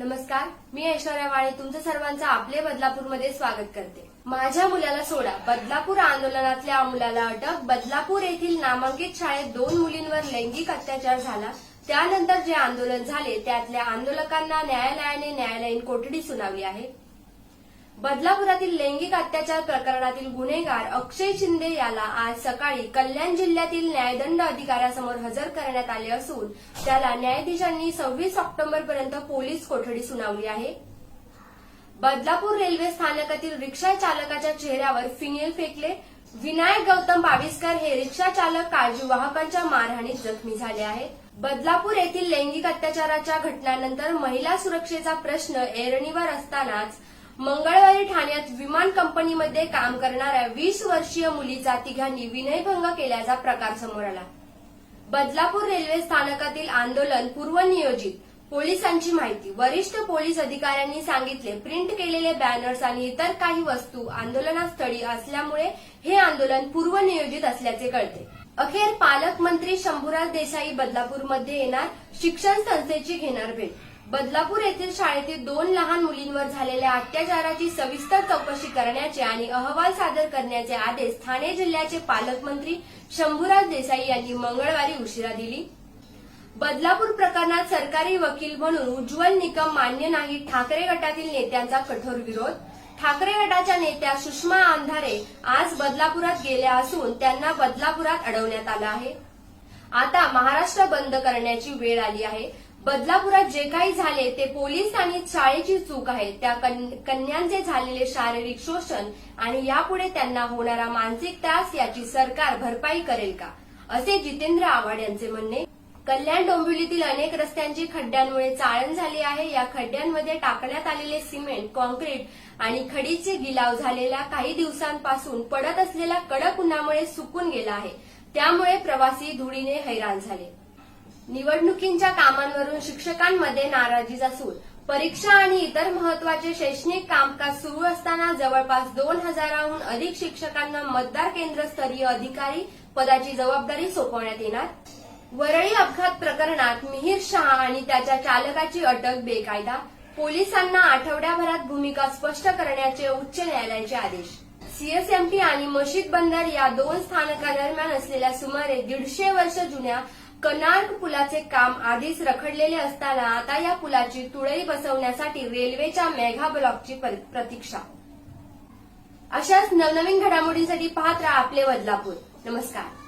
नमस्कार मी ऐश्वर्या वाळे तुमचं सर्वांचं आपले बदलापूरमध्ये स्वागत करते. माझ्या मुलाला सोडा. बदलापूर आंदोलनातल्या मुलाला अटक. बदलापूर येथील नामांकित शाळेत दोन मुलींवर लैंगिक अत्याचार झाला. त्यानंतर जे आंदोलन झाले त्यातल्या आंदोलकांना न्यायालयाने न्यायालयीन कोठडी सुनावली आहे. बदलापुरातील लैंगिक अत्याचार प्रकरणातील गुन्हेगार अक्षय शिंदे याला आज सकाळी कल्याण जिल्ह्यातील न्यायदंड अधिकाऱ्यासमोर हजर करण्यात आले असून त्याला न्यायाधीशांनी सव्वीस ऑक्टोबर पर्यंत पोलीस कोठडी सुनावली आहे. बदलापूर रेल्वे स्थानकातील रिक्षा चालकाच्या चेहऱ्यावर फिनेल फेकले. विनायक गौतम बाविस्कर हे रिक्षा चालक काळजी वाहकांच्या मारहाणीत जखमी झाले आहेत. बदलापूर येथील लैंगिक अत्याचाराच्या घटनांनंतर महिला सुरक्षेचा प्रश्न ऐरणीवर असतानाच मंगळवारी ठाण्यात विमान कंपनीमध्ये काम करणाऱ्या वीस वर्षीय मुलीचा तिघांनी विनयभंग केल्याचा प्रकार समोर आला. बदलापूर रेल्वे स्थानकातील आंदोलन पूर्वनियोजित. पोलिसांची माहिती. वरिष्ठ पोलीस अधिकाऱ्यांनी सांगितले प्रिंट केलेले बॅनर्स आणि इतर काही वस्तू आंदोलनास्थळी असल्यामुळे हे आंदोलन पूर्वनियोजित असल्याचे कळते. अखेर पालकमंत्री शंभूराज देसाई बदलापूरमध्ये येणार शिक्षण संस्थेची घेणार भेट. बदलापूर येथील शाळेतील दोन लहान मुलींवर झालेल्या अत्याचाराची सविस्तर चौकशी करण्याचे आणि अहवाल सादर करण्याचे आदेश ठाणे जिल्ह्याचे पालकमंत्री शंभूराज देसाई यांनी मंगळवारी उशिरा दिली. बदलापूर प्रकरणात सरकारी वकील म्हणून उज्ज्वल निकम मान्य नाही ठाकरे गटातील नेत्यांचा कठोर विरोध. ठाकरे गटाच्या नेत्या सुषमा अंधारे आज बदलापुरात गेल्या असून त्यांना बदलापुरात अडवण्यात आलं आहे. आता महाराष्ट्र बंद करण्याची वेळ आली आहे. बदलापुरात जे काही झाले ते पोलीस आणि शाळेची चूक आहे. त्या कन्यांचे झालेले शारीरिक शोषण आणि यापुढे त्यांना होणारा मानसिक त्रास याची सरकार भरपाई करेल का? असे जितेंद्र आव्हाड यांचे म्हणणे कल्याण डोंबिवलीतील अनेक रस्त्यांची खड्ड्यांमुळे चाळण झाली आहे. या खड्ड्यांमध्ये टाकण्यात आलेले सिमेंट कॉन्क्रीट आणि खडीचे गिलाव झालेल्या काही दिवसांपासून पडत असलेल्या कडक उन्हामुळे सुकून गेला आहे. त्यामुळे प्रवासी धुळीने हैराण झाले. निवडणुकींच्या कामांवरून शिक्षकांमध्ये नाराजीचा सूर परीक्षा आणि इतर महत्त्वाचे शैक्षणिक कामकाज सुरू असताना जवळपास दोन हजाराहून अधिक शिक्षकांना मतदार केंद्रस्तरीय अधिकारी पदाची जबाबदारी सोपवण्यात येणार. वरळी अपघात प्रकरणात मिहीर शहा आणि त्याच्या चालकाची अटक बेकायदा. पोलिसांना आठवड्याभरात भूमिका स्पष्ट करण्याचे उच्च न्यायालयाचे आदेश. सीएसएमटी आणि मशीद बंदर या दोन स्थानकादरम्यान असलेल्या सुमारे दीडशे वर्ष जुन्या कनार्क पुलाचे काम आधीच रखडलेले असताना आता या पुलाची तुळई बसवण्यासाठी रेल्वेच्या मेघा ब्लॉकची प्रतीक्षा. अशाच नवनवीन घडामोडींसाठी पाहत राहा आपले बदलापूर. नमस्कार.